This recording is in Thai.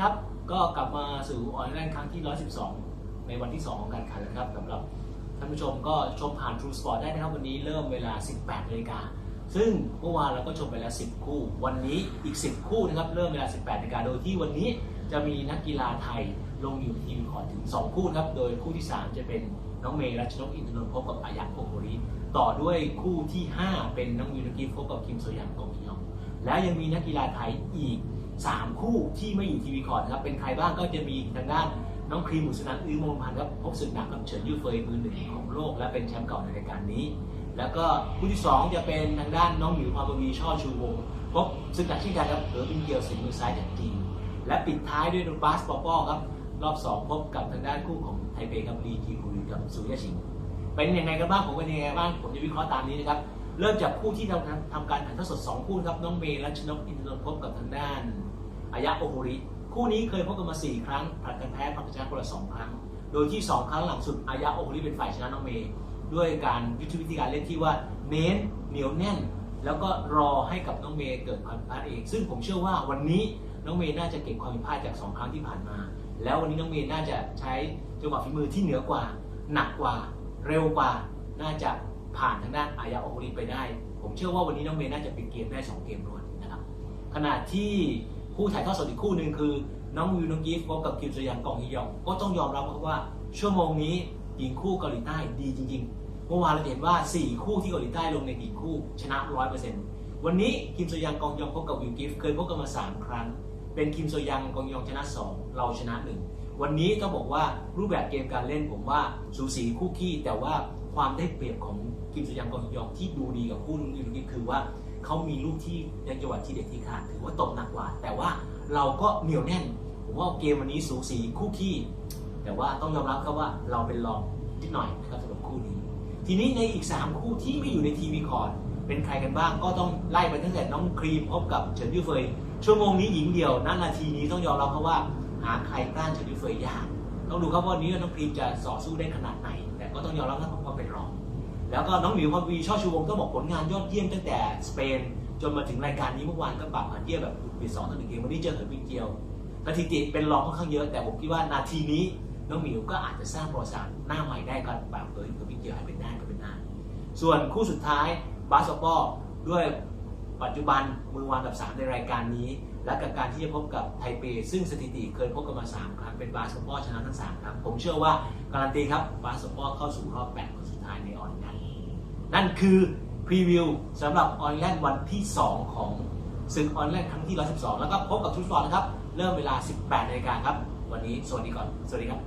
ครับก็กลับมาสู่ออนไลน์ครั้งที่ 112 ในวันที่ 2 ของการขันแล้วนะครับสำหรับท่านผู้ชมก็ชมผ่าน True Sport ได้นะครับวันนี้เริ่มเวลา 18นาฬิกาซึ่งเมื่อวานเราก็ชมไปแล้ว 10 คู่ วันนี้อีก 10 คู่นะครับเริ่มเวลา 18นาฬิกาโดยที่วันนี้จะมีนักกีฬาไทยลงอยู่ทีมคอดถึง 2 คู่นะครับโดยคู่ที่ 3 จะเป็นน้องเมย์รัชนกอินทนนท์พบกับอายักโคโมริต่อด้วยคู่ที่ 5 เป็นน้องวิวนักกีพบกับคิมโซยังกองฮิยองและยังมีนักกีฬาไทยอีก 3 คู่ที่ไม่อยู่ทีวีคอร์ดนะครับเป็นใครบ้างก็จะมีทางด้านน้องครีมหมุสนันอื้อโมงพันธ์ครับพบศึกหนักกับเฉินยูเฟยมือหนึ่งของโลก และเป็นแชมป์เก่าในรายการนี้ แล้วก็คู่ที่ 2 จะเป็นทางด้านน้องหมิวพรปวีช่อชูวงพบศึกหนักเช่นกันครับเออเป็นเกียวสิงห์มือซ้ายจากจีนและปิดท้ายด้วยบาสปอปอครับรอบ 2 พบกับทางด้านคู่ของไทเปกับลีจีคุยกับสุริยะชิงเป็นยังไงกันบ้างผมเป็นยังไงบ้างผมจะวิเคราะห์ตามนี้นะครับเริ่มจากคู่ที่เราทำการถ่ายทอดสด 2 คู่นะครับน้องเมย์รัชนกอินทนนท์พบกับทางด้านายะโอโฮริคู่นี้เคยพบกันมา 4 ครั้งผลัดกันแพ้ผลัดกันชนะคนละ2ครั้ง โดยที่ 2 ครั้งหลังสุดอายะโอโฮริเป็นฝ่ายชนะน้องเมย์ด้วยการยุทธวิธีการเล่นที่ว่าเน้นเหนียวแน่น แล้วก็รอให้กับน้องเมย์เกิดความผิดพลาดเอง ซึ่งผมเชื่อว่าวันนี้น้องเมย์น่าจะเก็บความผิดพลาดจาก 2 ครั้งที่ผ่านมา แล้ววันนี้น้องเมย์น่าจะใช้จังหวะฝีมือที่เหนือกว่า หนักกว่า เร็วกว่า น่าจะผ่านทางด้านอายะโอโฮริไปได้ ผมเชื่อว่าวันนี้น้องเมย์น่าจะปิดเกมได้สองเกมรวดนะครับขณะที่ คู่ถ่ายทอดสดอีกคู่หนึ่งคือ น้องวิวน้องกีฟพบกับคิมซยังกองฮียอง ก็ต้องยอมรับว่าชั่วโมงนี้หญิงคู่เกาหลีใต้ดีจริงๆ เมื่อวานเราเห็นว่า 4 คู่ที่เกาหลีใต้ลงในหญิงคู่ชนะ 100%วันนี้คิมซยังกองยองพบกับวิวกิฟเคยพบกันมา 3 ครั้ง เป็นคิมซยังกองยองชนะ 2 เราชนะ 1 วันนี้ต้องบอกว่ารูปแบบเกมการเล่นผมว่าสูสีคู่ขี้แต่ว่าความได้เปรียบของคิมซยังกองยองที่ดูดีกับคู่นุ้งวิวน้องกิฟคือว่า เขามีลูกที่ในจังหวะที่เด็ดที่ขาดถือว่าตกหนักกว่า แต่ว่าเราก็เหนียวแน่น ผมว่าเกมวันนี้สูสีคู่ขี้ แต่ว่าต้องยอมรับครับว่าเราเป็นรองนิดหน่อยนะครับสำหรับคู่นี้ ทีนี้ในอีก 3 คู่ที่ไม่อยู่ในทีวีคอร์ดเป็นใครกันบ้างก็ต้องไล่ไปตั้งแต่น้องครีมพบกับเฉินยูเฟย ชั่วโมงนี้หญิงเดียวนั่นนาทีนี้ต้องยอมรับครับว่า หาใครต้านเฉินยูเฟยยากต้องดูครับว่าวันนี้น้องครีมจะต่อสู้ได้ขนาดไหน แต่ก็ต้องยอมรับครับว่าเป็นรอง แล้วก็น้องหมิวพรวีช่อชูวงศ์ต้องบอกผลงานยอดเยี่ยมตั้งแต่สเปน จนมาถึงรายการนี้เมื่อวานก็ปรับผ่านเทียแบบปิดสองต่อหนึ่งเกมวันนี้เจอเหินบินเกียวสถิติเป็นรองค่อนข้างเยอะแต่ผมคิดว่านาทีนี้น้องหมิวก็อาจจะสร้างประวัติศาสตร์หน้าใหม่ได้ก็แบบเออเหินบินเกียวให้เป็นได้ก็เป็นได้าส่วนคู่สุดท้ายบาสปอร์ด้วยปัจจุบันมือวางอันดับ 3 ในรายการนี้ และกับการที่จะพบกับไทเป ซึ่งสถิติเคยพบกันมา 3 ครั้งเป็นบาสปอร์ชนะทั้ง 3 ครั้งผมเชื่อว่าการันตีครับบาสปอร์เข้าสู่รอบ 8 คนสุดท้ายในออนไลน์ นั่นคือพรีวิวสำหรับออนไลน์วันที่ 2 ของศึกออนไลน์ครั้งที่ 112 แล้วก็พบกับทุกฟอนนะครับ เริ่มเวลา 18นาฬิกาครับ วันนี้สวัสดีก่อน สวัสดีครับ